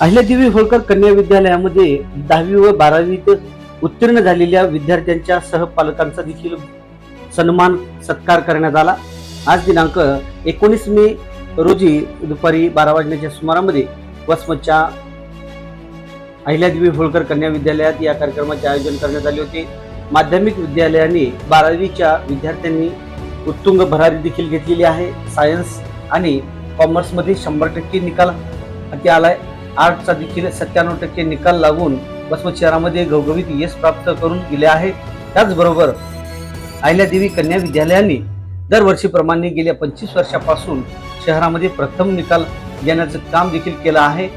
अहिल्यादेवी होळकर कन्या विद्यालयामध्ये दहावी व बारावीत उत्तीर्ण झालेल्या विद्यार्थ्यांच्या सहपालकांचा देखील सन्मान सत्कार करण्यात आला. आज दिनांक एकोणीस मे रोजी दुपारी बारा वाजण्याच्या सुमारामध्ये वसमतच्या अहिल्यादेवी होळकर कन्या विद्यालयात या कार्यक्रमाचे आयोजन करण्यात आले होते. माध्यमिक विद्यालयाने बारावीच्या विद्यार्थ्यांनी उत्तुंग भरारी देखील घेतलेली आहे. सायन्स आणि कॉमर्समध्ये शंभर टक्के निकाल हाती आलाय. आठचा देखील सत्त्याण्णव टक्के निकाल लागून वसमत शहरामध्ये घवघवीत यश प्राप्त करून दिले आहे. त्याचबरोबर अहिल्यादेवी कन्या विद्यालयाने दरवर्षीप्रमाणे गेल्या पंचवीस वर्षापासून शहरामध्ये प्रथम निकाल येण्याचं काम देखील केलं आहे.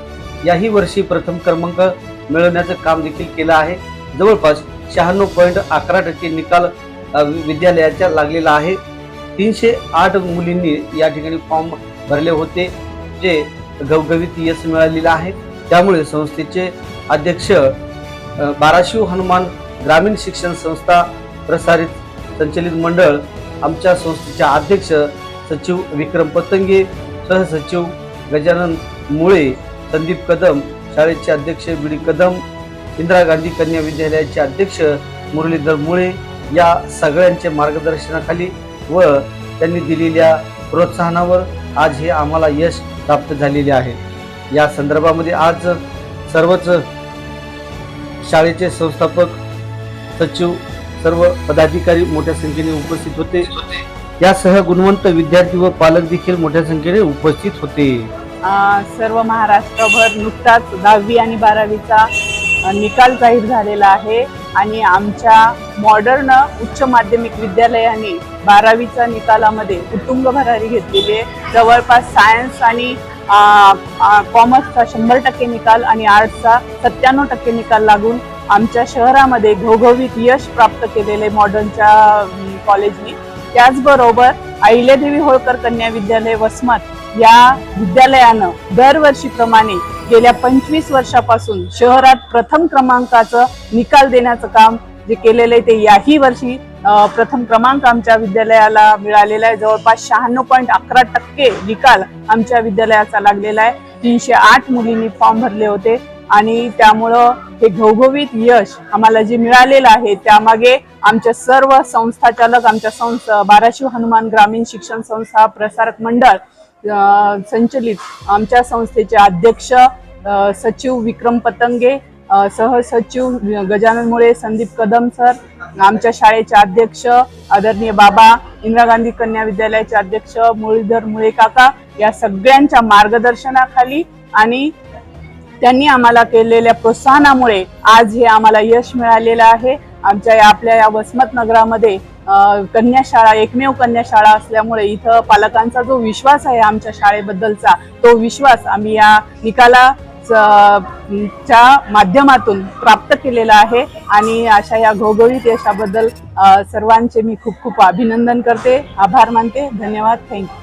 याही वर्षी प्रथम क्रमांक मिळवण्याचं काम देखील केलं आहे. जवळपास शहाण्णव पॉईंट अकरा टक्के निकाल विद्यालयाच्या लागलेला आहे. तीनशे आठ मुलींनी या ठिकाणी फॉर्म भरले होते जे गवगवीत यश मिळालेलं आहे. त्यामुळे संस्थेचे अध्यक्ष बाराशिव हनुमान ग्रामीण शिक्षण संस्था प्रसारित संचलित मंडळ आमच्या संस्थेचे अध्यक्ष सचिव विक्रम पतंगे सहसचिव गजानन मुळे संदीप कदम शाळेचे अध्यक्ष बी डी कदम इंदिरा गांधी कन्या विद्यालयाचे अध्यक्ष मुरलीधर मुळे या सगळ्यांच्या मार्गदर्शनाखाली व त्यांनी दिलेल्या प्रोत्साहनावर आज हे आम्हाला यश प्राप्त झालेली आहे. या संदर्भामध्ये आज सर्वच शाळेचे संस्थापक सचिव सर्व पदाधिकारी मोठ्या संख्येने उपस्थित होते. यासह गुणवंत विद्यार्थी व पालक देखील मोठ्या संख्येने उपस्थित होते. सर्व महाराष्ट्रभर नुकताच दहावी आणि बारावीचा निकाल जाहीर झालेला आहे. आणि आमच्या मॉडर्न उच्च माध्यमिक विद्यालयाने बारावीच्या निकालामध्ये कुटुंब भरारी घेतलेली आहे. जवळपास सायन्स आणि कॉमर्सचा शंभर टक्के निकाल आणि आर्ट्सचा सत्त्याण्णव टक्के निकाल लागून आमच्या शहरामध्ये घवघवीत यश प्राप्त केलेले मॉडर्नच्या कॉलेजनी त्याचबरोबर अहिल्यादेवी होळकर कन्या विद्यालय वसमत या विद्यालयानं दरवर्षीप्रमाणे गेल्या पंचवीस वर्षापासून शहरात प्रथम क्रमांकाचं निकाल देण्याचं काम जे केलेलं आहे ते याही वर्षी प्रथम क्रमांक आमच्या विद्यालयाला मिळालेला आहे. जवळपास शहाण्णव पॉईंट अकरा टक्के निकाल आमच्या विद्यालयाचा लागलेला आहे. तीनशे आठ मुलींनी फॉर्म भरले होते आणि त्यामुळं हे घवघवीत यश आम्हाला जे मिळालेलं आहे त्यामागे आमच्या सर्व संस्थाचालक आमच्या संस्था बाराशिव हनुमान ग्रामीण शिक्षण संस्था प्रसारक मंडळ संचलित आमच्या संस्थेचे अध्यक्ष सचिव विक्रम पतंगे सहसचिव गजानन मुळे संदीप कदम सर आमच्या शाळेचे अध्यक्ष आदरणीय बाबा इंदिरा गांधी कन्या विद्यालयाचे अध्यक्ष मुरलीधर मुळे काका या सगळ्यांच्या मार्गदर्शनाखाली आणि त्यांनी आम्हाला केलेल्या प्रोत्साहनामुळे आज हे आम्हाला यश मिळालेलं आहे. आमच्या या आपल्या या वसमत नगरामध्ये कन्या शाळा एकमेव कन्या शाळा असल्यामुळे इथं पालकांचा जो विश्वास आहे आमच्या शाळेबद्दलचा तो विश्वास आम्ही या निकाला च्या माध्यमातून प्राप्त केलेला आहे आणि अशा या घोघळीत यशाबद्दल सर्वांचे मी खूप खूप अभिनंदन करते. आभार मानते. धन्यवाद. थँक्यू